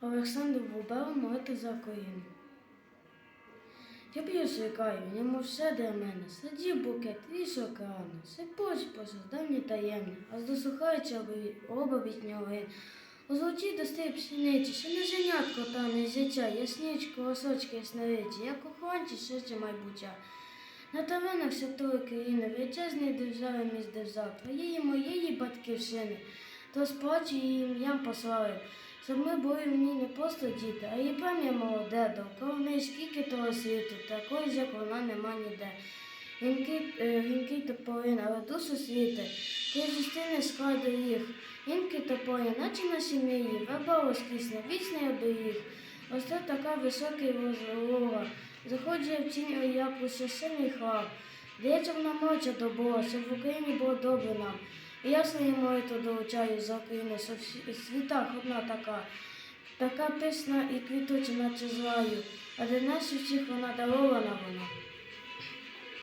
Олександр Бубел молити за Україну. Я б'ю свікаю, йому все для мене. Садів букет, вішок рано, сипоч посоздання таємне, а здосухаючи обовіть нього. У золотій достиг пшениці, що не женятко та не зяча, ясничко, осочки ясновиці, як охоронці серця майбуття. На тавенах святої країни, величезної держави між держав, твоєї моєї батьківщини, то її ім'ям послави, щоб ми були в ній не просто діти, а і пам'ять молоде, довкола неї скільки того світу, такої як вона нема ніде. Гінкий, е, тополин, але душу світи, ти зустріне складу їх. Гінкий тополин, наче на сім'ї, верба воскресне, вічний оберіг. Ось це така висока і розлога. Заходжує в тінь, як у священний храм. Дається вона моча до Бога, щоб в Україні було добре нам. Я то молитви долучаю за Україну, що в світах одна така, така писна і квітуча, наче злаю, а для нас всіх вона дарована вона.